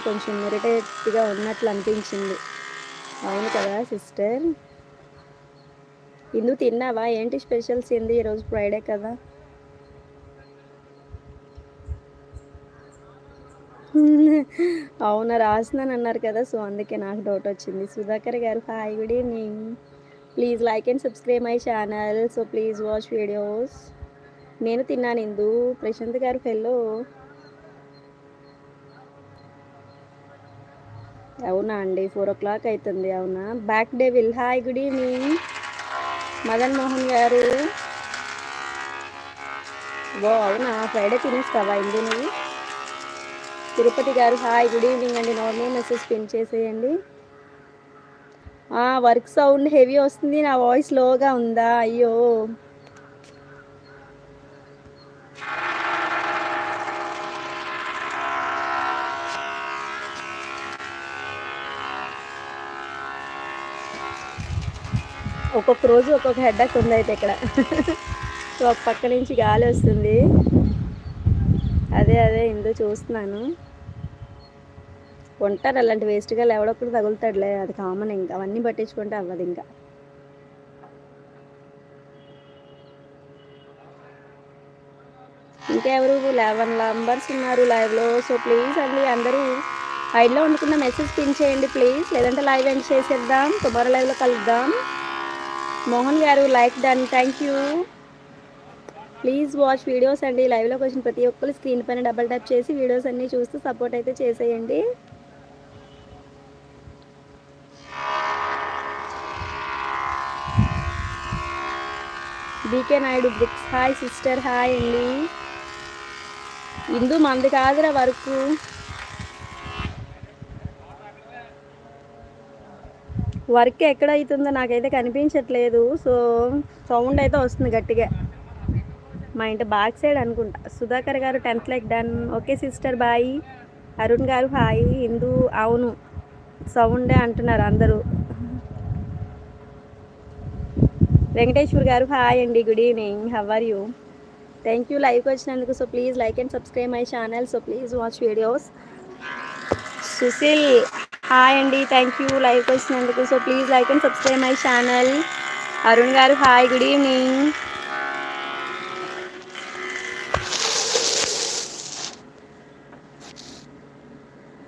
కొంచెం ఇరిటేట్గా ఉన్నట్లు అనిపించింది. అవును కదా సిస్టర్? ఇందు తిన్నావా? ఏంటి స్పెషల్స్ ఏంది ఈరోజు ఫ్రైడే కదా? అవునా రాసినాను అన్నారు కదా సో అందుకే నాకు డౌట్ వచ్చింది. Sudhakar garu hi good evening. Please like and subscribe my channel. So please watch videos. నేను తిన్నాను ఇందు. ప్రశాంత్ గారు హెల్లో అవునా అండి? ఫోర్ ఓ క్లాక్ అవుతుంది అవునా? Back day will. Hi good evening. Madan Mohan garu. Oh అవునా? ఫ్రైడే తినేస్తావా ఇండి నువ్వు? Tirupati garu hi good evening అండి. నార్మల్ మెసేజ్ పిన్ చేసేయండి. వర్క్ సౌండ్ హెవీ వస్తుంది. నా వాయిస్ లోగా ఉందా? అయ్యో. ఒక్కొక్క రోజు ఒక్కొక్క హెడ్డక్ ఉంది అయితే ఇక్కడ. సో ఒక పక్క నుంచి గాలి వస్తుంది. అదే అదే ఇందో చూస్తున్నాను. ఉంటారు అలాంటి వేస్ట్గా ఎవడొక్కడు తగులుతాడులే అది కామన్ ఇంకా. అవన్నీ పట్టించుకుంటే అవ్వదు ఇంకా. ఇంకెవరు? లెవెన్ నంబర్స్ ఉన్నారు లైవ్లో సో ప్లీజ్ అండి అందరూ హైడ్లో వండుకున్న మెసేజ్ పిన్ చేయండి ప్లీజ్ లేదంటే లైవ్ ఎండ్ చేసేద్దాం. టుమారో లైవ్లో కలుద్దాం. Mohan garu like done thank you. Please watch videos అండి. లైవ్లోకి వచ్చిన ప్రతి ఒక్కరు స్క్రీన్ పైన డబల్ ట్యాప్ చేసి వీడియోస్ అన్నీ చూస్తూ సపోర్ట్ అయితే చేసేయండి. BK Naidu bricks hi sister hi అండి ఇందు మంది కాదురా వరకు. వర్క్ ఎక్కడ అవుతుందో నాకైతే కనిపించట్లేదు. సో సౌండ్ అయితే వస్తుంది గట్టిగా. మా ఇంటి బ్యాక్ సైడ్ అనుకుంటా. Sudhakar garu tenth like done. Okay sister bye. Arun garu hi. Hindu అవును. సౌండే అంటున్నారు అందరూ. వెంకటేశ్వర్ గారు హాయ్ అండి. Good evening. How are you? Thank you లైవ్కి వచ్చినందుకు. So please like and subscribe my channel. So please watch videos. Sushil hi అండి thank you like వచ్చినందుకు so please like and subscribe my channel Arun garu hi good evening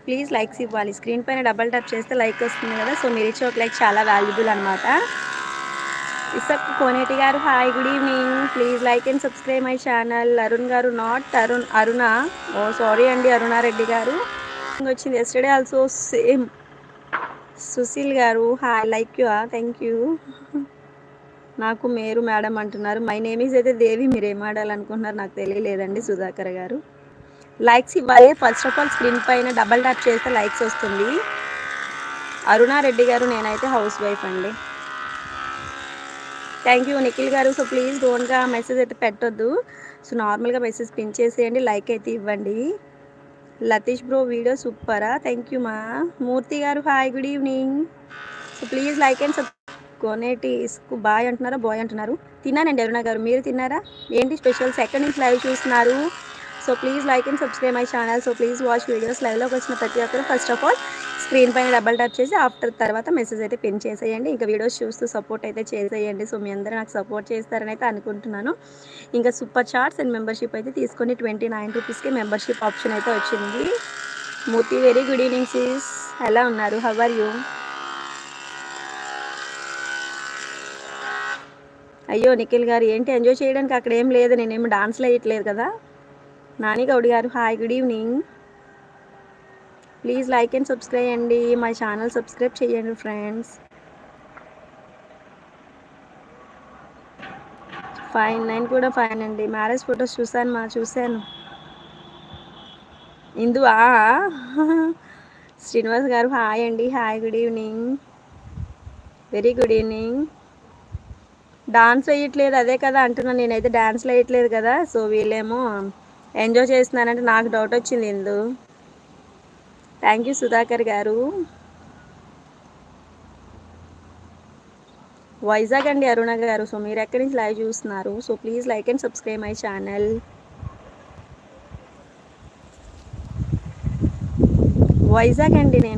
please likes ఇవ్వాలి. Screen పైన double tap చేస్తే like వస్తుంది కదా so మీరు ఇచ్చే ఒక లైక్ చాలా వాల్యుబుల్ అనమాట ఇసక్ కోనేటి గారు hi good evening please like and subscribe my channel Arun గారు not Arun Aruna. Oh, oh sorry అండి అరుణారెడ్డి గారు. వచ్చింది. ఎస్టర్డే ఆల్సో సేమ్ సుశీల్ గారు hi like you thank you నాకు మేరు మేడం అంటున్నారు. మై నేమ్ ఈజ్ అయితే దేవి మీరు ఏం ఆడాలనుకుంటున్నారు నాకు తెలియలేదండి సుధాకర్ గారు. లైక్స్ ఇవ్వాలి. ఫస్ట్ ఆఫ్ ఆల్ స్క్రీన్ పైన డబల్ ట్యాప్ చేస్తే లైక్స్ వస్తుంది. అరుణారెడ్డి గారు నేనైతే హౌస్ వైఫ్ అండి. థ్యాంక్ యూ నిఖిల్ గారు. సో ప్లీజ్ డోన్గా మెసేజ్ అయితే పెట్టొద్దు. సో నార్మల్గా మెసేజ్ పిన్ చేసేయండి. లైక్ అయితే ఇవ్వండి. లతీష్ బ్రో వీడియో సూపరా? థ్యాంక్ యూ మా. Murthy garu hi good evening so please like and sub Koneti bye అంటున్నారా బాయ్ అంటున్నారు? తిన్నానండి అరుణ గారు. మీరు తిన్నారా? ఏంటి స్పెషల్స్ ఎక్కడి నుంచి లైవ్ చూస్తున్నారు. So please like and subscribe my channel so please watch videos లైవ్లోకి వచ్చిన ప్రతి ఒక్కరు ఫస్ట్ ఆఫ్ ఆల్ స్క్రీన్ పైన డబల్ ట్యాప్ చేసి ఆఫ్టర్ తర్వాత మెసేజ్ అయితే పిన్ చేసేయండి. ఇంకా వీడియోస్ చూస్తూ సపోర్ట్ అయితే చేసేయండి. సో మీ అందరూ నాకు సపోర్ట్ చేస్తారని అయితే అనుకుంటున్నాను. ఇంకా సూపర్ చార్ట్స్ అండ్ మెంబర్షిప్ అయితే తీసుకొని ట్వంటీ నైన్ రూపీస్కి మెంబర్షిప్ ఆప్షన్ అయితే వచ్చింది. Murthy very good evening Cs. ఎలా ఉన్నారు? How are you? అయ్యో నిఖిల్ గారు ఏంటి ఎంజాయ్ చేయడానికి అక్కడ ఏం లేదు. నేనేమి డాన్స్లో వేయట్లేదు కదా? Nani Goudi garu hi good evening. Please like and subscribe అండి. మా ఛానల్ సబ్స్క్రైబ్ చేయండి ఫ్రెండ్స్. ఫైన్ నైన్ కూడా ఫైన్ అండి. మ్యారేజ్ ఫొటోస్ చూశాను మా చూశాను. ఇందువా? శ్రీనివాస్ గారు హాయ్ అండి. Hi good evening. Very good evening. Dance వేయట్లేదు అదే కదా అంటున్నాను నేనైతే డాన్స్ వేయట్లేదు కదా సో వీళ్ళేమో ఎంజాయ్ చేస్తున్నానంటే నాకు డౌట్ వచ్చింది ఇందు. థ్యాంక్ యూ సుధాకర్ గారు. వైజాగ్ అండి అరుణ గారు సో మీరు ఎక్కడి నుంచి లైవ్ చూస్తున్నారు? So please like and subscribe my channel Vizag అండి నేను.